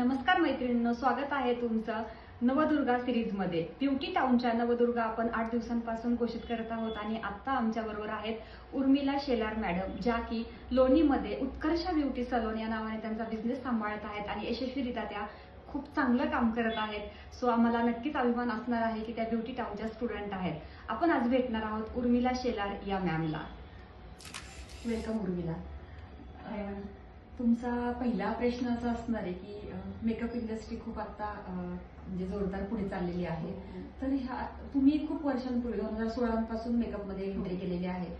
नमस्कार मैत्रिणींनो स्वागत आहे तुमचं नवदुर्गा सिरीजमध्ये ब्युटी टाउनच्या नवदुर्गा आपण आठ दिवसांपासून घोषित करत आहोत आणि आता आमच्या बरोबर आहेत उर्मिला शेलार मॅडम ज्या की लोणीमध्ये उत्कर्ष ब्युटी सलोन या नावाने त्यांचा बिझनेस सांभाळत आहेत आणि यशस्वीरित्या त्या खूप चांगलं काम करत आहेत. सो आम्हाला नक्कीच अभिमान असणार आहे की त्या ब्युटी टाउनच्या स्टुडंट आहेत. आपण आज भेटणार आहोत उर्मिला शेलार या मॅमला वेलकम उर्मिला. तुमचा पहिला प्रश्न असा असणार आहे की मेकअप इंडस्ट्री खूप आता म्हणजे जोरदार पुढे चाललेली आहे. तर ह्या तुम्ही खूप वर्षांपूर्वी दोन हजार सोळापासून मेकअपमध्ये एंट्री केलेली आहे.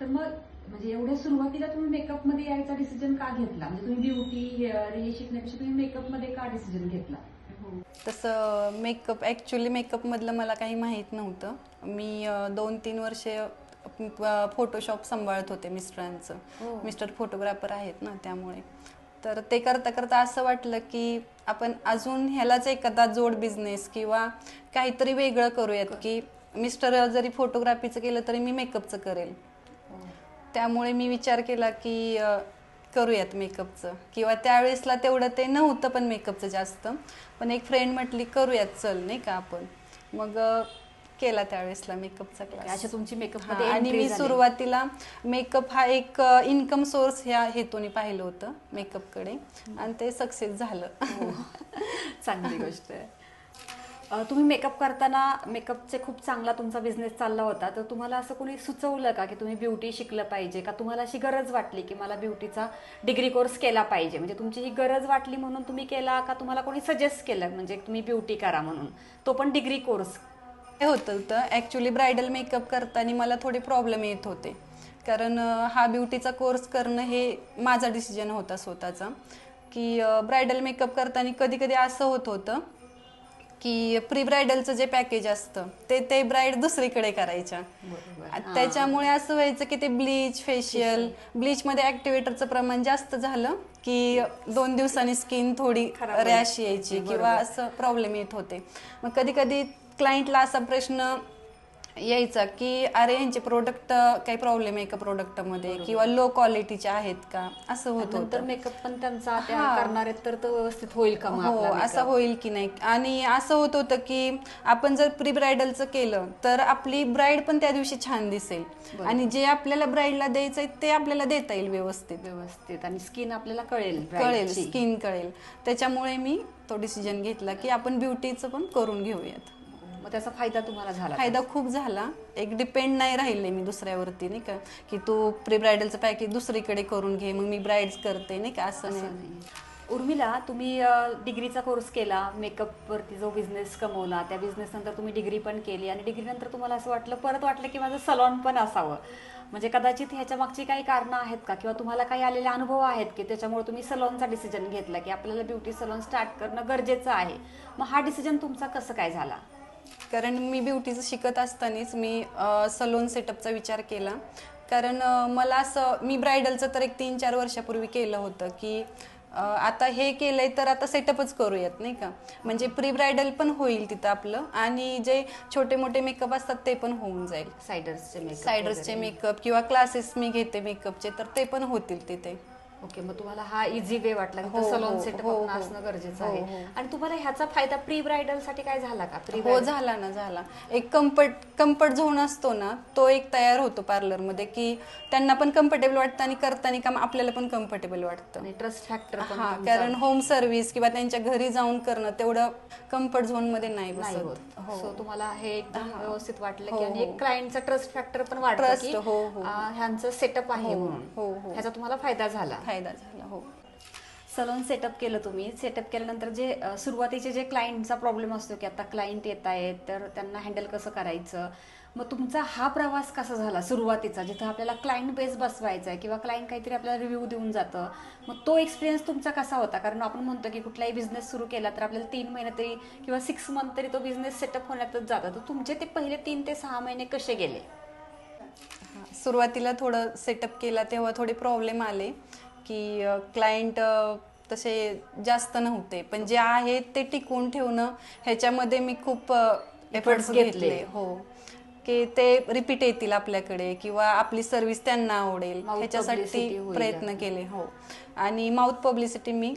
तर मग म्हणजे एवढ्या सुरुवातीला तुम्ही मेकअपमध्ये यायचा डिसिजन का घेतला? म्हणजे तुम्ही ब्युटी हेअर हे शिकण्यापेक्षा तुम्ही मेकअपमध्ये का डिसिजन घेतला? तसं मेकअप ॲक्च्युली मेकअपमधलं मला काही माहीत नव्हतं. मी दोन तीन वर्षे फोटोशॉप सांभाळत होते मिस्टरांचं. हो. मिस्टर फोटोग्राफर आहेत ना त्यामुळे. तर ते करता करता असं वाटलं की आपण अजून ह्यालाच एखादा जोड बिझनेस किंवा काहीतरी वेगळं करूयात की मिस्टर जरी फोटोग्राफीचं केलं तरी मी मेकअपचं करेल. त्यामुळे मी विचार केला की करूयात मेकअपचं किंवा त्यावेळेसला तेवढं ते नव्हतं पण मेकअपचं जास्त. पण एक फ्रेंड म्हटली करूयात चल नाही का आपण. मग केला त्यावेळेसला मेकअपचा क्लास अशा तुमची हा, मध्ये आणि मी. सुरुवातीला मेकअप हा एक इन्कम सोर्स ह्या हेतूने पाहिलं होतं मेकअपकडे. आणि ते सक्सेस झालं. चांगली गोष्ट आहे. अ, तुम्ही मेकअप करताना मेकअपचे खूप चांगला तुमचा बिझनेस चालला होता. तर तुम्हाला असं कोणी सुचवलं का की तुम्ही ब्युटी शिकलं पाहिजे? का तुम्हाला अशी गरज वाटली की मला ब्युटीचा डिग्री कोर्स केला पाहिजे? म्हणजे तुमची ही गरज वाटली म्हणून तुम्ही केला का तुम्हाला कोणी सजेस्ट केलं? म्हणजे तुम्ही ब्युटी करा म्हणून. तो पण डिग्री कोर्स काय होतं होतं. ॲक्च्युली ब्रायडल मेकअप करताना मला थोडे प्रॉब्लेम येत होते. कारण हा ब्युटीचा कोर्स करणं हे माझा डिसिजन होता स्वतःचा. की ब्रायडल मेकअप करताना कधी कधी असं होत होतं की प्री ब्रायडलचं जे पॅकेज असतं ते ते ब्राईड दुसरीकडे करायच्या. त्याच्यामुळे असं व्हायचं की ते ब्लीच फेशियल ब्लीचमध्ये ॲक्टिवेटरचं प्रमाण जास्त झालं. की दोन दिवसांनी स्किन थोडी. रॅश यायची किंवा असं प्रॉब्लेम येत होते मग कधी कधी क्लायंटला असा प्रश्न यायचा की अरे यांचे प्रोडक्ट काही प्रॉब्लेम आहे का प्रोडक्टमध्ये किंवा लो क्वालिटीचे आहेत का? असं होत होतं. मेकअप पण त्यांचा त्या. करणार आहेत तर तो व्यवस्थित होईल का हो असं? होईल की नाही. आणि असं होत होतं की आपण जर प्री ब्रायडलचं केलं तर आपली ब्राईड पण त्या दिवशी छान दिसेल. आणि जे आपल्याला ब्राईडला द्यायचंय ते आपल्याला देता येईल व्यवस्थित. व्यवस्थित. आणि स्किन आपल्याला कळेल कळेल. स्किन कळेल. त्याच्यामुळे मी तो डिसिजन घेतला की आपण ब्युटीचं पण करून घेऊयात. मग त्याचा फायदा तुम्हाला झाला? फायदा खूप झाला. एक डिपेंड नाही राहिले मी दुसऱ्यावरती नाही का? की तू प्री ब्रायडलचं पॅकेज दुसरीकडे करून घे मग मी ब्राईड्स करते नाही का? असं नाही. उर्मिला तुम्ही डिग्रीचा कोर्स केला मेकअपवरती जो बिझनेस कमवला त्या बिझनेस नंतर तुम्ही डिग्री पण केली आणि डिग्री नंतर तुम्हाला असं वाटलं परत वाटलं की माझं सलॉन पण असावं. म्हणजे कदाचित ह्याच्या मागची काही कारणं आहेत का? किंवा तुम्हाला काही आलेले अनुभव आहेत की त्याच्यामुळे तुम्ही सलॉनचा डिसिजन घेतला की आपल्याला ब्युटी सलॉन स्टार्ट करणं गरजेचं आहे. मग हा डिसिजन तुमचा कसं काय झाला? कारण मी ब्युटीचं शिकत असतानाच मी सलोन सेटअपचा विचार केला. कारण मला असं मी ब्रायडलचं तर एक तीन चार वर्षापूर्वी केलं होतं की आता हे केलंय तर आता सेटअपच करूयात नाही का? म्हणजे प्री ब्रायडल पण होईल तिथं आपलं आणि जे छोटे मोठे मेकअप असतात ते पण होऊन जाईल. सायडर्सचे मेकअप सायडर्सचे मेकअप किंवा क्लासेस मी घेते मेकअपचे तर ते पण होतील तिथे. ओके मग तुम्हाला हा इझी वे वाटला की हो, सलॉन हो, सेटअप हो, हो. असणं गरजेचं हो, आहे. हो. आणि तुम्हाला ह्याचा फायदा प्री ब्रायडलसाठी काय झाला का? प्री हो झाला ना झाला. एक कम्फर्ट कम्फर्ट झोन असतो ना तो एक तयार होतो पार्लरमध्ये की त्यांना पण कम्फर्टेबल वाटतं आणि करताना काम आपल्याला पण कम्फर्टेबल वाटतं. ट्रस्ट फॅक्टर हा कारण होम सर्व्हिस किंवा त्यांच्या घरी जाऊन करणं तेवढं कम्फर्ट झोनमध्ये नाही नाही बसत. होत. सो तुम्हाला हे एकदम व्यवस्थित वाटलं हो, की आणि हो. एक क्लायंटचा ट्रस्ट फॅक्टर पण वाटतं Trust, की हो, हो. ह्यांचं सेटअप आहे हो, म्हणून. हो, हो. ह्याचा तुम्हाला फायदा झाला. फायदा झाला हो. सलून सेटअप केलं तुम्ही. सेटअप केल्यानंतर जे सुरुवातीचे जे क्लायंटचा प्रॉब्लेम असतो की आता क्लायंट येत आहेत तर त्यांना हँडल कसं करायचं? मग तुमचा हा प्रवास कसा झाला सुरुवातीचा जिथं आपल्याला क्लायंट बेस बसवायचा आहे किंवा क्लायंट काहीतरी आपल्याला रिव्ह्यू देऊन जातं? मग तो एक्सपिरियन्स तुमचा कसा होता? कारण आपण म्हणतो की कुठलाही बिझनेस सुरू केला तर आपल्याला तीन महिने तरी किंवा सिक्स मंथ तरी तो बिझनेस सेटअप होण्यातच जातं. तर तुमचे ते पहिले तीन ते सहा महिने कसे गेले? सुरुवातीला थोडं सेटअप केला तेव्हा थोडे प्रॉब्लेम आले. की क्लायंट तसे जास्त नव्हते. पण जे आहेत ते टिकवून ठेवणं ह्याच्यामध्ये मी खूप एफर्ट्स घेतले. हो. की ते रिपीट येतील आपल्याकडे किंवा आपली सर्व्हिस त्यांना आवडेल. ह्याच्यासाठी. प्रयत्न केले. हो. आणि माउथ पब्लिसिटी मी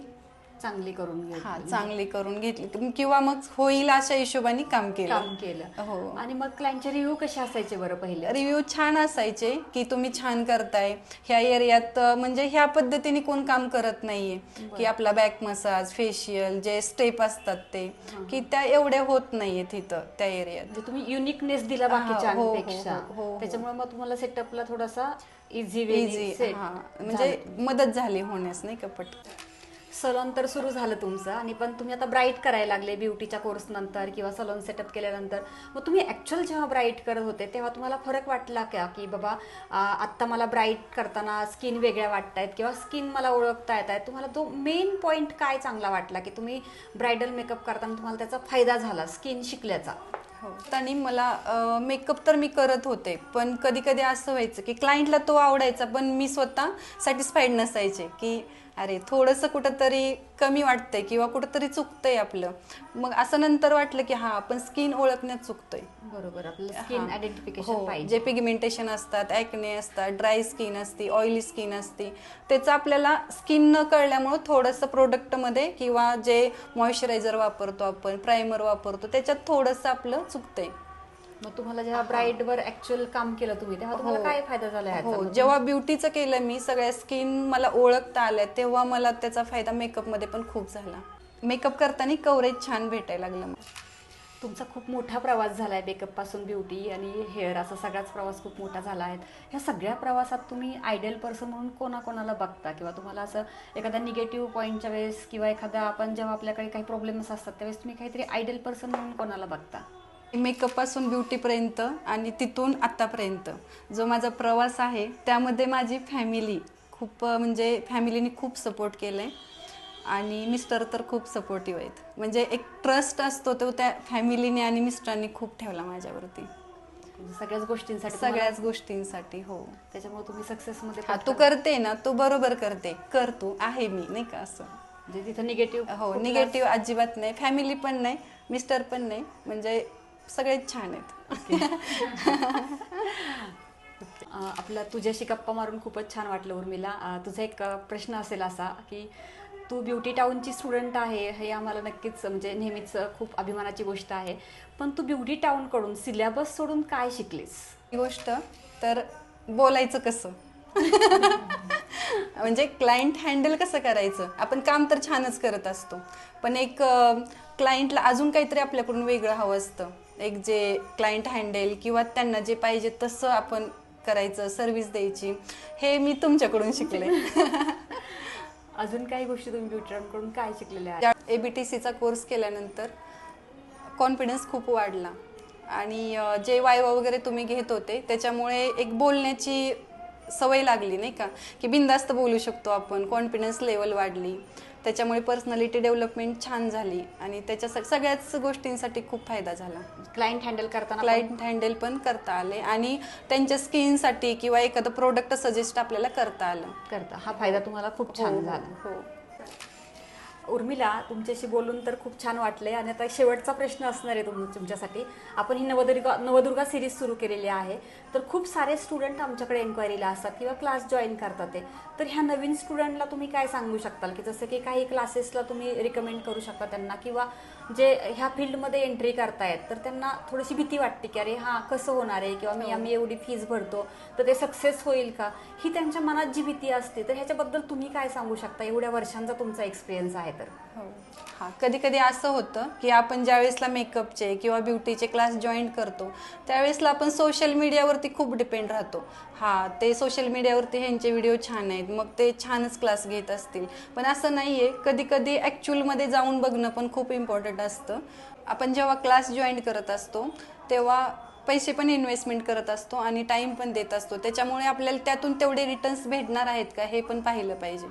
चांगली करून घेतली. हा चांगली करून घेतली. किंवा मग होईल अशा हिशोबाने काम केलं. काम केलं. हो. आणि मग क्लायंटचे रिव्ह्यू कसे असायचे बरं पहिले? रिव्ह्यू छान असायचे की तुम्ही छान करताय. ह्या एरियात अं, म्हणजे ह्या पद्धतीने कोण काम करत नाहीये. की आपला बॅक मसाज फेशियल जे स्टेप असतात ते. की त्या एवढ्या होत नाहीये तिथं त्या एरियात म्हणजे तुम्ही युनिकनेस दिला हा, हो, हो, बाकीच्यांपेक्षा हो, हो, हो. त्याच्यामुळे मग तुम्हाला सेटअपला थोडासा इझी इझी हा. म्हणजे मदत झाली होण्यास नाही का पट सलॉन तर सुरू झालं तुमचं. आणि पण तुम्ही आता ब्राईट करायला लागले ब्युटीच्या कोर्स नंतर किंवा सलॉन सेटअप केल्यानंतर. मग तुम्ही ऍक्च्युअल जेव्हा ब्राईट करत होते तेव्हा तुम्हाला फरक वाटला का? की बाबा आत्ता मला ब्राईट करताना स्किन वेगळ्या वाटतायत किंवा स्किन मला ओळखता येत आहेत तुम्हाला तो मेन पॉईंट काय चांगला वाटला की तुम्ही ब्रायडल मेकअप करताना तुम्हाला त्याचा फायदा झाला स्किन शिकल्याचा? हो. आणि मला मेकअप तर मी करत होते पण कधी कधी असं व्हायचं की क्लायंटला तो आवडायचा पण मी स्वतः सॅटिस्फाईड नसायचे की अरे थोडंसं कुठंतरी कमी वाटतंय किंवा कुठंतरी चुकतंय आपलं. मग असं नंतर वाटलं की हा आपण स्किन ओळखण्यात चुकतोय. बरोबर आपलं स्किन. आयडेंटिफिकेशन हो, जे पिगमेंटेशन असतात ॲक्ने असतात ड्राय स्किन असते ऑइली स्किन असते त्याचं आपल्याला स्किन न कळल्यामुळं थोडंसं प्रोडक्टमध्ये किंवा जे मॉइश्चरायझर वापरतो आपण प्रायमर वापरतो त्याच्यात थोडंसं आपलं चुकतंय. मग तुम्हाला जेव्हा ब्राईड वर ऍक्च्युअल काम केलं तुम्ही तेव्हा तुम्हाला हो. काय फायदा झाला ह्याचा? हो मग जेव्हा ब्युटीचं केलं मी सगळ्या स्किन मला ओळखता आल्या तेव्हा मला त्याचा फायदा मेकअपमध्ये पण खूप झाला. मेकअप करताना कवरेज छान भेटायला लागलं मग तुमचा खूप मोठा प्रवास झालाय मेकअपपासून ब्युटी आणि हेअर असा सगळाच प्रवास खूप मोठा झाला आहे. ह्या सगळ्या प्रवासात तुम्ही आयडियल पर्सन म्हणून कोणाकोणाला बघता? किंवा तुम्हाला असं एखादा निगेटिव्ह पॉईंटच्या वेळेस किंवा एखादा आपण जेव्हा आपल्याकडे काही प्रॉब्लेम्स असतात त्यावेळेस तुम्ही काहीतरी आयडियल पर्सन म्हणून कोणाला बघता? मेकअपपासून ब्युटीपर्यंत आणि तिथून आत्तापर्यंत जो माझा प्रवास आहे त्यामध्ये माझी फॅमिली खूप म्हणजे फॅमिलीने खूप सपोर्ट केलं आहे आणि मिस्टर तर खूप सपोर्टिव्ह आहेत. म्हणजे एक ट्रस्ट असतो तो त्या फॅमिलीने आणि मिस्टरांनी खूप ठेवला माझ्यावरती. म्हणजे सगळ्याच गोष्टींसाठी सगळ्याच गोष्टींसाठी हो. त्याच्यामुळे तुम्ही सक्सेसमध्ये हा तू करते ना तू बरोबर करते. कर तू आहे मी नाही का असं. म्हणजे तिथं निगेटिव्ह हो निगेटिव्ह अजिबात नाही. फॅमिली पण नाही मिस्टर पण नाही. म्हणजे सगळेच छान आहेत. आपला तुझ्याशी गप्पा मारून खूपच छान वाटलं उर्मिला. तुझा एक प्रश्न असेल असा की तू ब्युटी टाऊनची स्टुडंट आहे हे आम्हाला नक्कीच म्हणजे नेहमीच खूप अभिमानाची गोष्ट आहे. पण तू ब्युटी टाऊनकडून सिलेबस सोडून काय शिकलीस? ही गोष्ट तर बोलायचं कसं? म्हणजे क्लायंट हँडल कसं करायचं? आपण काम तर छानच करत असतो. पण एक क्लायंटला अजून काहीतरी आपल्याकडून वेगळं हवं असतं. एक जे क्लायंट हँडल किंवा त्यांना जे पाहिजे तसं आपण करायचं सर्व्हिस द्यायची. हे मी तुमच्याकडून शिकले. अजून काही गोष्टी तुम्ही ब्युटी टाऊनकडून काय शिकलेल्या ए बी टी सीचा कोर्स केल्यानंतर कॉन्फिडन्स खूप वाढला. आणि जे वायवा वगैरे तुम्ही घेत होते त्याच्यामुळे एक बोलण्याची सवय लागली नाही का? की बिंदास्त बोलू शकतो आपण. कॉन्फिडन्स लेवल वाढली. त्याच्यामुळे पर्सनॅलिटी डेव्हलपमेंट छान झाली आणि त्याच्या सग- सगळ्याच गोष्टींसाठी खूप फायदा झाला. क्लायंट हँडल करताना क्लायंट हँडल पण करता आले आणि त्यांच्या स्किनसाठी किंवा एखादं प्रोडक्ट सजेस्ट आपल्याला करता आलं. करता. हा फायदा तुम्हाला खूप छान हो, झाला. हो. उर्मिला तुमच्याशी बोलून तर खूप छान वाटले आणि आता शेवटचा प्रश्न असणार आहे तुम तुमच्यासाठी. आपण ही नवदुर्गा नवदुर्गा सिरीज सुरू केलेली आहे. तर खूप सारे स्टुडंट आमच्याकडे एन्क्वायरीला असतात किंवा क्लास जॉईन करतात ते. तर ह्या नवीन स्टुडंटला तुम्ही काय सांगू शकताल? की जसं की काही क्लासेसला तुम्ही रिकमेंड करू शकता त्यांना किंवा जे ह्या फील्डमध्ये एंट्री करतायत तर त्यांना थोडीशी भीती वाटते की अरे हां कसं होणार आहे? किंवा मी आम्ही एवढी फीज भरतो तर ते सक्सेस होईल का? ही त्यांच्या मनात जी भीती असते तर ह्याच्याबद्दल तुम्ही काय सांगू शकता? एवढ्या वर्षांचा तुमचा एक्सपिरियन्स आहे तर. हो. हा कधी कधी असं होतं की आपण ज्यावेळेसला मेकअपचे किंवा ब्युटीचे क्लास जॉईन करतो त्यावेळेसला आपण सोशल मीडियावरती खूप डिपेंड राहतो. हा ते सोशल मीडियावरती ह्यांचे व्हिडिओ छान आहेत मग ते छानच क्लास घेत असतील. पण असं नाही आहे कधी कधी ॲक्च्युअलमध्ये जाऊन बघणं पण खूप इम्पॉर्टंट असतं. आपण जेव्हा क्लास जॉईन करत असतो तेव्हा पैसे पण इन्व्हेस्टमेंट करत असतो आणि टाईम पण देत असतो. त्याच्यामुळे आपल्याला त्यातून तेवढे रिटर्न्स भेटणार आहेत का हे पण पाहिलं पाहिजे.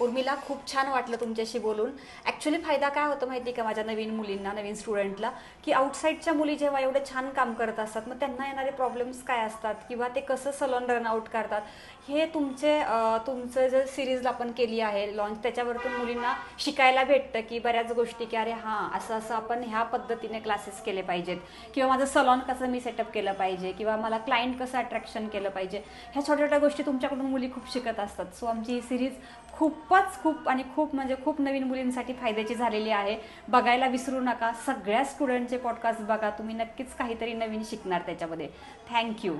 उर्मिला खूप छान वाटलं तुमच्याशी बोलून. ॲक्च्युली फायदा काय होतो माहिती आहे का माझ्या नवीन मुलींना नवीन स्टुडंटला की आउटसाईडच्या मुली जेव्हा एवढं छान काम करत असतात मग त्यांना येणारे प्रॉब्लेम्स काय असतात? किंवा ते कसं सलॉन रन आउट करतात? हे तुमचे तुमचं जे सिरीजला आपण केली आहे लॉन्च त्याच्यावरतून मुलींना शिकायला भेटतं की बऱ्याच गोष्टी की अरे हां असं असं आपण ह्या पद्धतीने क्लासेस केले पाहिजेत. किंवा माझं सलॉन कसं मी सेटअप केलं पाहिजे? किंवा मला क्लायंट कसं अट्रॅक्शन केलं पाहिजे? ह्या छोट्या छोट्या गोष्टी तुमच्याकडून मुली खूप शिकत असतात. सो आमची ही सिरीज खूपच खूप आणि खूप म्हणजे खूप नवीन मुलींसाठी फायद्याची झालेली आहे. बघायला विसरू नका. सगळ्या स्टुडंटचे पॉडकास्ट बघा. तुम्ही नक्कीच काहीतरी नवीन शिकणार त्याच्यामध्ये. थँक्यू